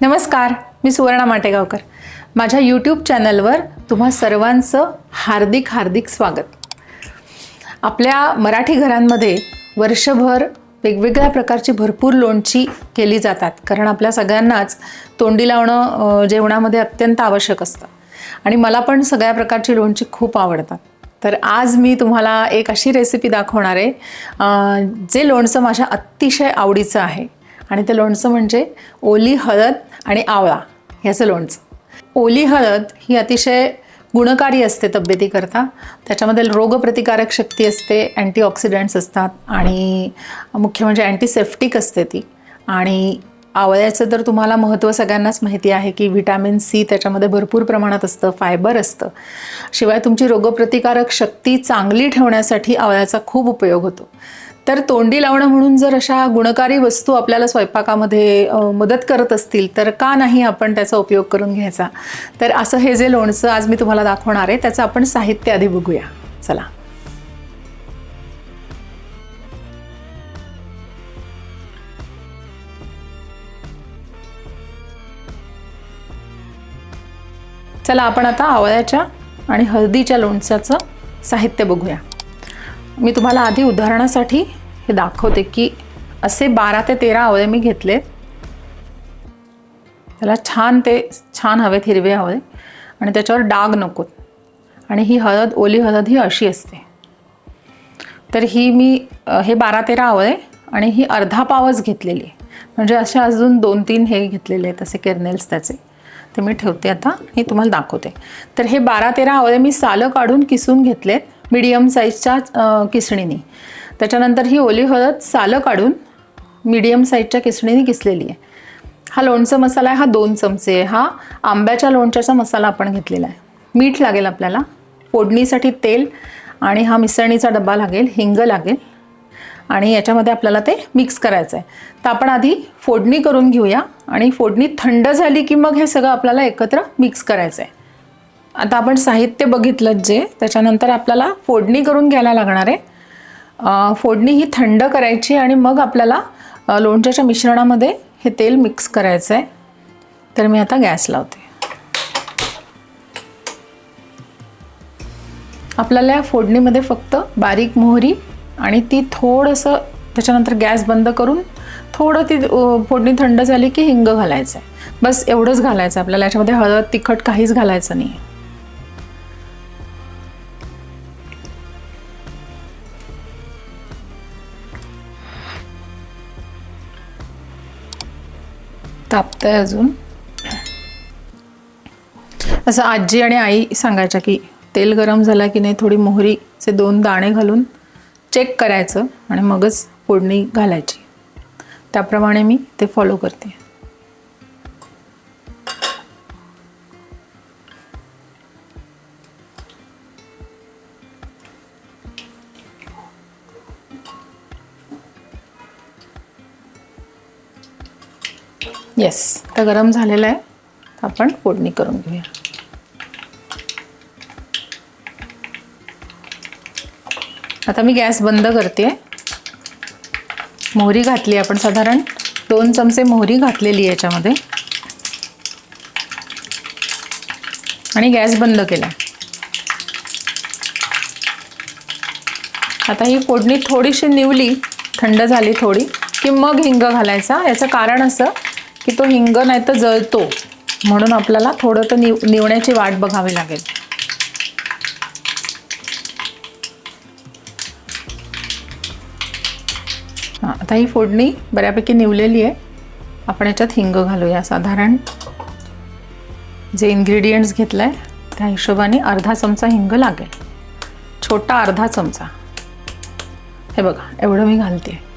नमस्कार मी सुवर्णा माटेगावकर. माझ्या यूट्यूब चॅनलवर तुम्हा सर्वांचं हार्दिक हार्दिक स्वागत. आपल्या मराठी घरांमध्ये वर्षभर वेगवेगळ्या प्रकारची भरपूर लोणची केली जातात. कारण आपल्या सगळ्यांनाच तोंडी लावणं जेवणामध्ये अत्यंत आवश्यक असतं. आणि मला पण सगळ्या प्रकारची लोणची खूप आवडतात. तर आज मी तुम्हाला एक अशी रेसिपी दाखवणार आहे. जे लोणचं माझ्या अतिशय आवडीचं आहे. आणि ते लोणचं म्हणजे ओली हळद आणि आवळा ह्याचं लोणचं. ओली हळद ही अतिशय गुणकारी असते तब्येतीकरता. त्याच्यामध्ये रोगप्रतिकारक शक्ती असते अँटीऑक्सिडंट्स असतात आणि मुख्य म्हणजे अँटीसेप्टिक असते ती. आणि आवळ्याचं तर तुम्हाला महत्त्व सगळ्यांनाच माहिती आहे की व्हिटॅमिन सी त्याच्यामध्ये भरपूर प्रमाणात असतं फायबर असतं. शिवाय तुमची रोगप्रतिकारक शक्ती चांगली ठेवण्यासाठी आवळ्याचा खूप उपयोग होतो. तर तोंडी लावणं म्हणून जर अशा गुणकारी वस्तू आपल्याला स्वयंपाकामध्ये मदत करत असतील तर का नाही आपण त्याचा उपयोग करून घ्यायचा? तर असं हे जे लोणचं आज मी तुम्हाला दाखवणार आहे त्याचं आपण साहित्य आधी बघूया. चला. चला आपण आता आवळ्याच्या आणि हळदीच्या लोणच्याचं साहित्य बघूया. मी तुम्हाला आधी उदाहरणासाठी हे दाखवते की असे बारा ते तेरा आवळे मी घेतले. त्याला छान ते छान हवेत हिरवे हवे आणि त्याच्यावर डाग नकोत आणि ही हळद ओली हळद ही अशी असते. तर ही मी हे बारा तेरा आवळे आणि ही अर्धा पावच घेतलेली. आहे म्हणजे असे अजून दोन तीन हे घेतलेले आहेत असे केरनेल्स त्याचे. ते मी ठेवते आता हे तुम्हाला दाखवते. तर हे बारा तेरा आवळे मी सालं काढून किसून घेतलेत. मिडियम साईजच्या किसणीने. त्याच्यानंतर ही ओली हळद सालं काढून मिडियम साईजच्या किसणीने किसलेली आहे. हा लोणचा मसाला आहे हा दोन चमचे आहे. हा आंब्याच्या लोणच्याचा मसाला आपण घेतलेला आहे. मीठ लागेल आपल्याला. फोडणीसाठी तेल आणि हा मिसळणीचा डबा लागेल हिंग लागेल. आणि याच्यामध्ये आपल्याला ते मिक्स करायचं आहे. तर आपण आधी फोडणी करून घेऊया आणि फोडणी थंड झाली की मग हे सगळं आपल्याला एकत्र मिक्स करायचं आहे. आता आपण साहित्य बघितलं जे त्याच्यानंतर आपल्याला फोडणी करून घ्यायला लागणार आहे. फोडणी ही थंड करायची आणि मग आपल्याला लोणच्याच्या मिश्रणामध्ये हे तेल मिक्स करायचं आहे. तर मी आता गॅस लावते. आपल्याला या फोडणीमध्ये फक्त बारीक मोहरी आणि ती थोडंसं त्याच्यानंतर गॅस बंद करून थोडं ती फोडणी थंड झाली की हिंग घालायचं आहे. बस एवढंच घालायचं आपल्याला याच्यामध्ये हळद तिखट काहीच घालायचं नाही आहे तापतंय अजून. असं आजी आणि आई सांगायच्या की तेल गरम झाला की नाही थोडी मोहरीचे दोन दाणे घालून चेक करायचं आणि मगच फोडणी घालायची. त्याप्रमाणे मी ते फॉलो करते. येस आता गरम झालेलं आहे. आपण फोडणी करून घेऊया. आता मी गॅस बंद करते मोहरी घातली आपण. साधारण दोन चमचे मोहरी घातलेली आहे याच्यामध्ये. आणि गॅस बंद केला आता ही फोडणी थोडीशी निवली. थंड झाली थोडी. की मग हिंग घालायचा. याचं कारण असं की तो हिंग नाही तर जळतो. म्हणून आपल्याला थोडं तर निव निवण्याची वाट बघावी लागेल. हां आता ही फोडणी बऱ्यापैकी निवलेली आहे. आपण याच्यात हिंग घालूया. साधारण जे इन्ग्रेडियंट्स घेतलं आहे त्या हिशोबाने अर्धा चमचा हिंग लागेल. छोटा अर्धा चमचा. हे बघा एवढं मी घालते.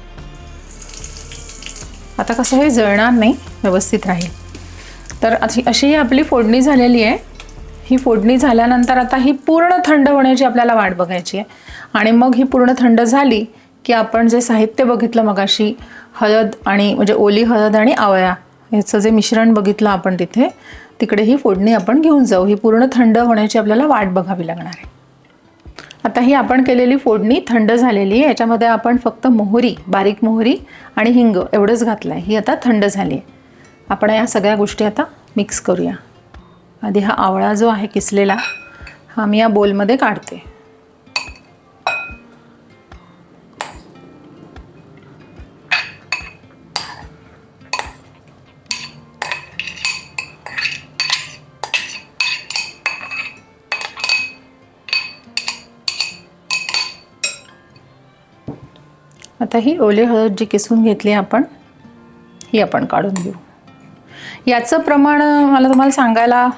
आता कसं हे जळणार नाही व्यवस्थित राहील. तर अशी अशी ही आपली फोडणी झालेली आहे. ही फोडणी झाल्यानंतर आता ही पूर्ण थंड होण्याची आपल्याला वाट बघायची आहे. आणि मग ही पूर्ण थंड झाली की आपण जे साहित्य बघितलं मगाशी हळद आणि म्हणजे ओली हळद आणि आवळ्या याचं जे मिश्रण बघितलं आपण तिथे तिकडे ही फोडणी आपण घेऊन जाऊ. ही पूर्ण थंड होण्याची आपल्याला वाट बघावी लागणार आहे. आता ही आपण केलेली फोडणी थंड झालेली आहे. याच्यामध्ये आपण फक्त मोहरी बारीक मोहरी आणि हिंग एवढंच घातलं आहे ही आता थंड झाली आहे. आपण या सगळ्या गोष्टी आता मिक्स करूया. आधी हा आवळा जो आहे किसलेला हा मी या बोलमध्ये काढते. आता ही ओले हळद जी किसून घेतली आपण ही आपण काढून घेऊ. याचं प्रमाण मला तुम्हाला सांगायला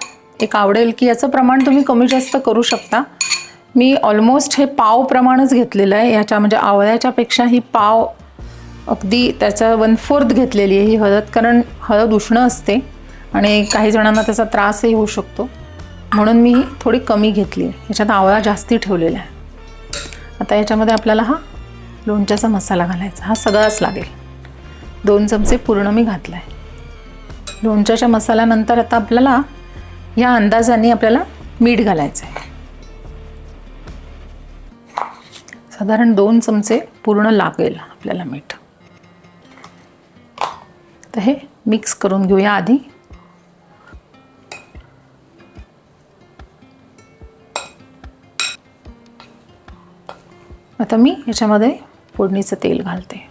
एक आवडेल की याचं प्रमाण तुम्ही कमी जास्त करू शकता. मी ऑलमोस्ट हे पाव प्रमाणच घेतलेलं आहे. याच्या म्हणजे आवळ्याच्यापेक्षा ही पाव अगदी त्याचं वन फोर्थ घेतलेली आहे ही हळद कारण हळद उष्ण असते आणि काही जणांना त्याचा त्रासही होऊ शकतो. म्हणून मी ही थोडी कमी घेतली आहे. ह्याच्यात आवळा जास्ती ठेवलेला आहे. आता याच्यामध्ये आपल्याला हा लोणच्याचा मसाला घालायचा. हा सगळाच लागेल. दोन चमचे पूर्ण मी घातला आहे लोणच्याच्या मसाल्यानंतर आता आपल्याला या अंदाजाने आपल्याला मीठ घालायचं आहे साधारण दोन चमचे पूर्ण लागेल आपल्याला मीठ. तर हे मिक्स करून घेऊया आधी. आता मी याच्यामध्ये फोडणीचं तेल घालते.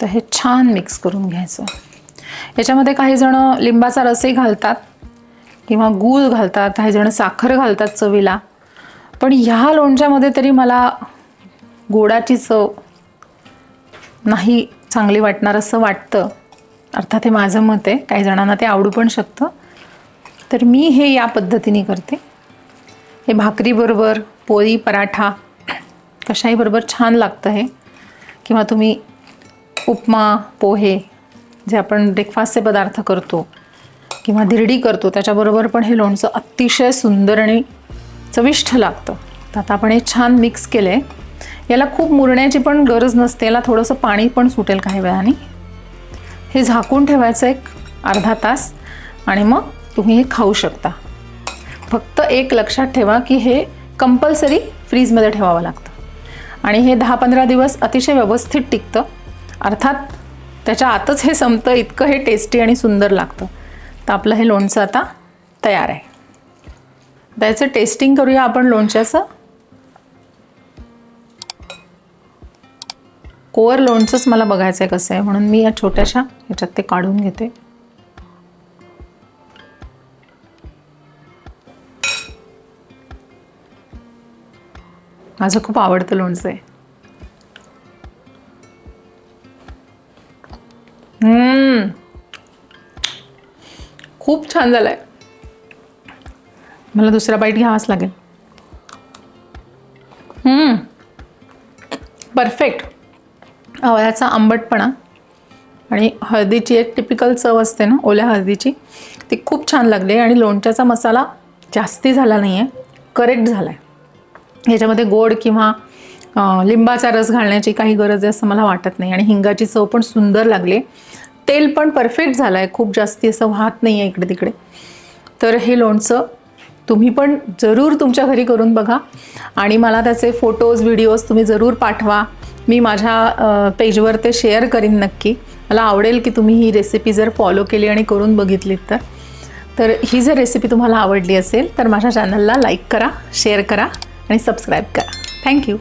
तर हे छान मिक्स करून घ्यायचं. याच्यामध्ये काही जण लिंबाचा रसही घालतात किंवा गूळ घालतात काही जण साखर घालतात चवीला. पण ह्या लोणच्यामध्ये तरी मला गोडाची चव नाही चांगली वाटणार असं वाटतं. अर्थात हे माझं मत आहे. काही जणांना ते आवडू पण शकतं. तर मी हे या पद्धतीने करते. हे भाकरीबरोबर पोळी पराठा कशाही बरोबर छान लागतं हे. किंवा तुम्ही उपमा पोहे जे आपण ब्रेकफास्टचे पदार्थ करतो किंवा धिरडी करतो त्याच्याबरोबर पण हे लोणचं अतिशय सुंदर आणि चविष्ट लागतं. तर आता आपण हे छान मिक्स केलं आहे याला खूप मुरण्याची पण गरज नसते. याला थोडंसं पाणी पण सुटेल काही वेळाने. हे झाकून ठेवायचं एक अर्धा तास आणि मग तुम्ही हे खाऊ शकता. फक्त एक लक्षात ठेवा की हे कंपल्सरी फ्रीजमध्ये ठेवावं लागतं. आणि हे दहा पंधरा दिवस अतिशय व्यवस्थित टिकतं. अर्थात त्याच्या आतच हे संपतं इतकं हे टेस्टी आणि सुंदर लागतं. तर आपलं हे लोणचं आता तयार आहे. त्याचं टेस्टिंग करूया आपण लोणच्याचं. कोअर लोणचंच मला बघायचं आहे कसं आहे म्हणून मी या छोट्याशा ह्याच्यात ते काढून घेते. माझं खूप आवडतं लोणचं आहे. हम्म. खूप छान झालंय. मला दुसरा बाईट घ्यावाच लागेल. परफेक्ट आवळ्याचा आंबटपणा आणि हळदीची एक टिपिकल चव असते ना ओल्या हळदीची ती खूप छान लागली आणि लोणच्याचा मसाला जास्ती झाला नाही आहे करेक्ट झाला आहे याच्यामध्ये गोड किंवा लिंबाचा रस घालण्याची काही गरज आहे असं मला वाटत नाही आणि हिंगाची चव पण सुंदर लागली. तेल पण परफेक्ट झालं आहे खूप जास्ती असं वाहत नाही आहे इकडे तिकडे तर हे लोणचं तुम्ही पण जरूर तुमच्या घरी करून बघा. आणि मला त्याचे फोटोज व्हिडिओज तुम्ही जरूर पाठवा. मी माझ्या पेजवर ते शेअर करीन नक्की. मला आवडेल की तुम्ही ही रेसिपी जर फॉलो केली आणि करून बघितलीत तर. तर ही जर रेसिपी तुम्हाला आवडली असेल तर माझ्या चॅनलला लाईक करा शेअर करा आणि सबस्क्राईब करा. थँक्यू